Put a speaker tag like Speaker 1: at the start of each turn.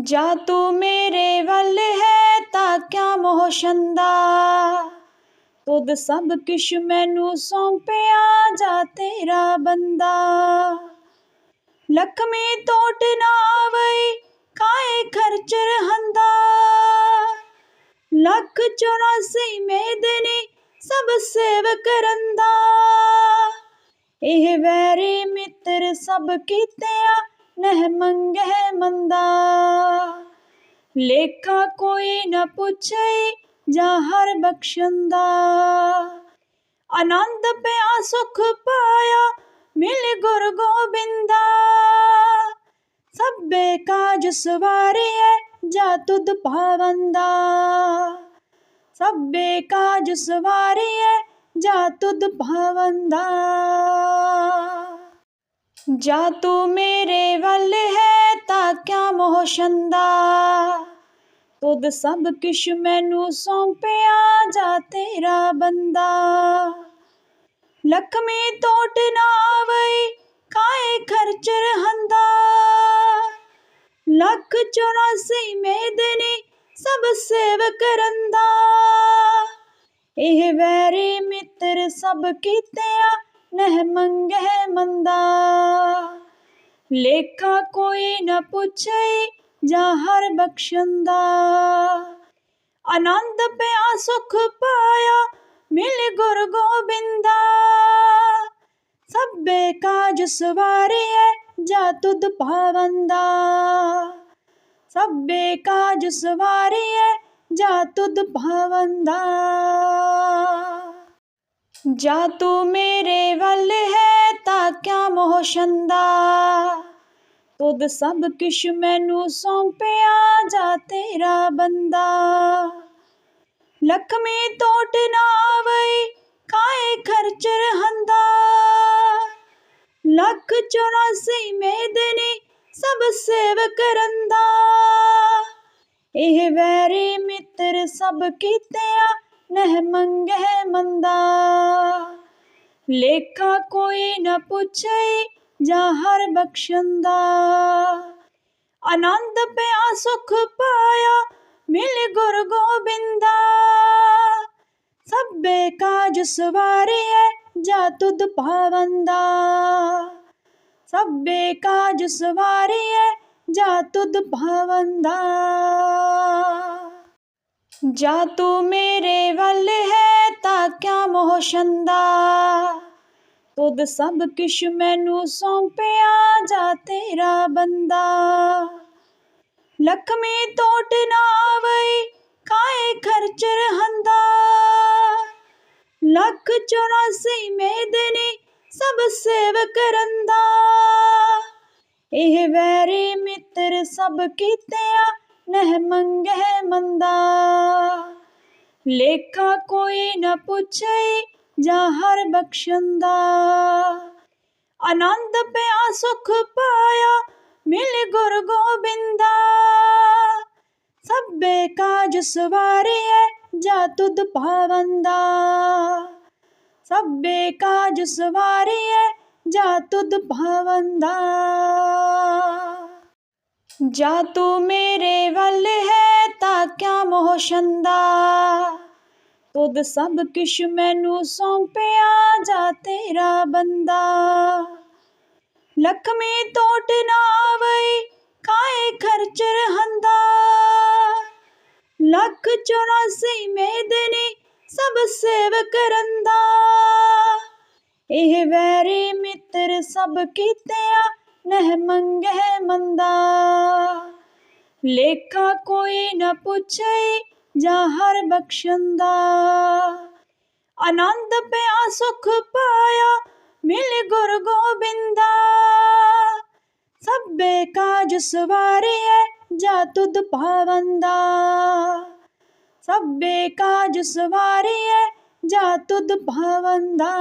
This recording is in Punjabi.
Speaker 1: ਜਾ ਤੂੰ ਮੇਰੇ ਵੱਲ ਹੈ ਤਾਂ ਕਿਆ ਮੋਹ ਛੰਦਾ ਤੁਧ ਸਭ ਕਿਛ ਮੈਨੂੰ ਸੌਂਪਿਆ ਜਾ ਤੇਰਾ ਬੰਦਾ। ਲਖਮੀ ਟੋਟ ਨਾ ਵਈ ਕਾਏ ਖਰਚ ਰਹੰਦਾ। ਲੱਖ 84 ਮੇਦਨੀ ਸਭ ਸੇਵ ਕਰੰਦਾ ਇਹ ਵੈਰੀ ਮਿੱਤਰ ਸਭ ਕੀਤਿਆ ਨਹਿ ਮੰਗਹਿ ਮੰਦਾ। ਲੇਖਾ ਕੋਈ ਨ ਪੁੱਛਈ ਜਾਂ ਹਰ ਬਖਸ਼ੰਦਾ। ਆਨੰਦ ਪਿਆ ਸੁਖ ਪਾਇਆ ਮਿਲ ਗੁਰ ਗੋਬਿੰਦਾ। ਸਭੇ ਕਾਜ ਸਵਾਰਿਐ ਜਾ ਤੁਧ ਪਾਵੰਦਾ ਸਭੇ ਕਾਜ ਸਵਾਰਿਐ ਜਾ ਤੁਧ ਪਾਵੰਦਾ ਜਾ ਤੂੰ ਮੇਰੇ ਵੱਲ ਹੈ ਤਾਂ ਕਿਆ ਮੋਹ ਛੰਦਾ ਤੁਧ ਸਭ ਕਿਛ ਮੈਨੂੰ ਸੌਂਪਿਆ ਜਾ ਤੇਰਾ ਬੰਦਾ। ਲਖਮੀ ਟੋਟ ਨਾ ਵਈ ਕਾਏ ਖਰਚ ਰਹੰਦਾ। ਲੱਖ 84 ਮੇਦਨੀ ਸਭ ਸੇਵ ਕਰੰਦਾ ਇਹ ਵੈਰੀ ਮਿੱਤਰ ਸਭ ਕੀਤਿਆ ਨਹਿ ਮੰਗਹਿ ਮੰਦਾ। ਲੇਖਾ ਕੋਈ ਨ ਪੁੱਛਈ ਜਾ ਹਰ ਬਖਸ਼ੰਦਾ। ਆਨੰਦ ਪਿਆ ਸੁਖ ਪਾਇਆ ਮਿਲ ਗੁਰ ਗੋਬਿੰਦਾ। ਸਭੇ ਕਾਜ ਸਵਾਰਿਐ ਜਾ ਤੁਧ ਪਾਵੰਦਾ। ਸਭੇ ਕਾਜ ਸਵਾਰਿਐ ਜਾ ਤੁਧ ਪਾਵੰਦਾ। ਜਾ ਤੂੰ ਮੇਰੇ ਕਿਆ ਮੋਹ ਤੁਧ ਸਭ ਕਿਛ ਮੈਨੂੰ ਸੌਂਪਿਆ ਜਾ ਤੇਰਾ ਬੰਦਾ। ਲਖਮੀ ਟੋਟ ਨਾ ਆਵਈ ਕਾਏ ਖਰਚ ਰਹੰਦਾ। ਲੱਖ 84 ਮੇਦਨੀ ਸਭ ਸੇਵ ਕਰੰਦਾ ਇਹ ਵੈਰੀ ਮਿੱਤਰ ਸਭ ਕੀਤਿਆ ਨਹਿ ਮੰਗਹਿ ਮੰਦਾ। ਲੇਖਾ ਕੋਈ ਨਾ ਪੁੱਛਈ ਜਾ ਹਰ ਬਖਸ਼ੰਦਾ। ਆਨੰਦ ਪਿਆ, ਸੁਖ ਪਾਇਆ, ਮਿਲ ਗੁਰ ਗੋਬਿੰਦਾ। ਸਭੇ ਕਾਜ ਸਵਾਰਿਐ ਜਾ ਤੁਧ ਪਾਵੰਦਾ। ਸਭੇ ਕਾਜ ਸਵਾਰਿਐ ਜਾ ਤੁਧ ਪਾਵੰਦਾ। ਜਾ ਤੂੰ ਮੇਰੇ ਵੱਲ ਹੈ, ਤਾਂ ਕਿਆ ਮੋਹ ਛੰਦਾ। ਤੁਧ ਸਭ ਕਿਛ ਮੈਨੂੰ ਸੌਂਪਿਆ ਜਾ ਤੇਰਾ ਬੰਦਾ। ਲਖਮੀ ਟੋਟ ਨਾ ਆਵਈ ਕਾਏ ਖਰਚ ਰਹੰਦਾ। ਲੱਖ 84 ਮੇਦਨੀ ਸਭ ਸੇਵ ਕਰੰਦਾ ਇਹ ਵੈਰੀ ਮਿੱਤਰ ਸਭ ਕੀਤਿਆ ਨਹਿ ਮੰਗਹਿ ਮੰਦਾ। ਲੇਖਾ ਕੋਈ ਨਾ ਪੁੱਛਈ ਜਾਂ ਹਰ ਬਖਸ਼ੰਦਾ। ਆਨੰਦ ਪਿਆ, ਸੁਖ ਪਾਇਆ, ਮਿਲ ਗੁਰ ਗੋਬਿੰਦਾ। ਸਭੇ ਕਾਜ ਸਵਾਰਿਐ, ਜਾ ਤੁਧ ਪਾਵੰਦਾ ਸਭੇ ਕਾਜ ਸਵਾਰਿਐ, ਜਾ ਤੁਧ ਪਾਵੰਦਾ ਜਾ ਤੂੰ ਮੇਰੇ ਵੱਲ ਹੈ, ਤਾਂ ਕਿਆ ਮੋਹ ਛੰਦਾ। ਤੁਧ ਸਭ ਕਿਛ ਮੈਨੂੰ ਸੌਂਪਿਆ ਜਾ ਤੇਰਾ ਬੰਦਾ। ਲਖਮੀ ਟੋਟ ਨਾ ਆਵਈ ਕਾਏ ਖਰਚ ਰਹੰਦਾ। ਲੱਖ 84 ਮੇਦਨੀ ਸਭ ਸੇਵ ਕਰੰਦਾ ਇਹ ਵੈਰੀ ਮਿੱਤਰ ਸਭ ਕੀਤਿਆ ਨਹਿ ਮੰਗਹਿ ਮੰਦਾ। ਲੇਖਾ ਕੋਈ ਨਾ ਪੁੱਛਈ ਜਾ ਹਰ ਬਖਸ਼ੰਦਾ ਆਨੰਦ ਪਿਆ, ਸੁਖ ਪਾਇਆ, ਮਿਲ ਗੁਰ ਗੋਬਿੰਦਾ ਸਭੇ ਕਾਜ ਸਵਾਰਿਐ ਜਾ ਤੁਧ ਪਾਵੰਦਾ ਸਭੇ ਕਾਜ ਸਵਾਰਿਐ ਜਾ ਤੁਧ ਪਾਵੰਦਾ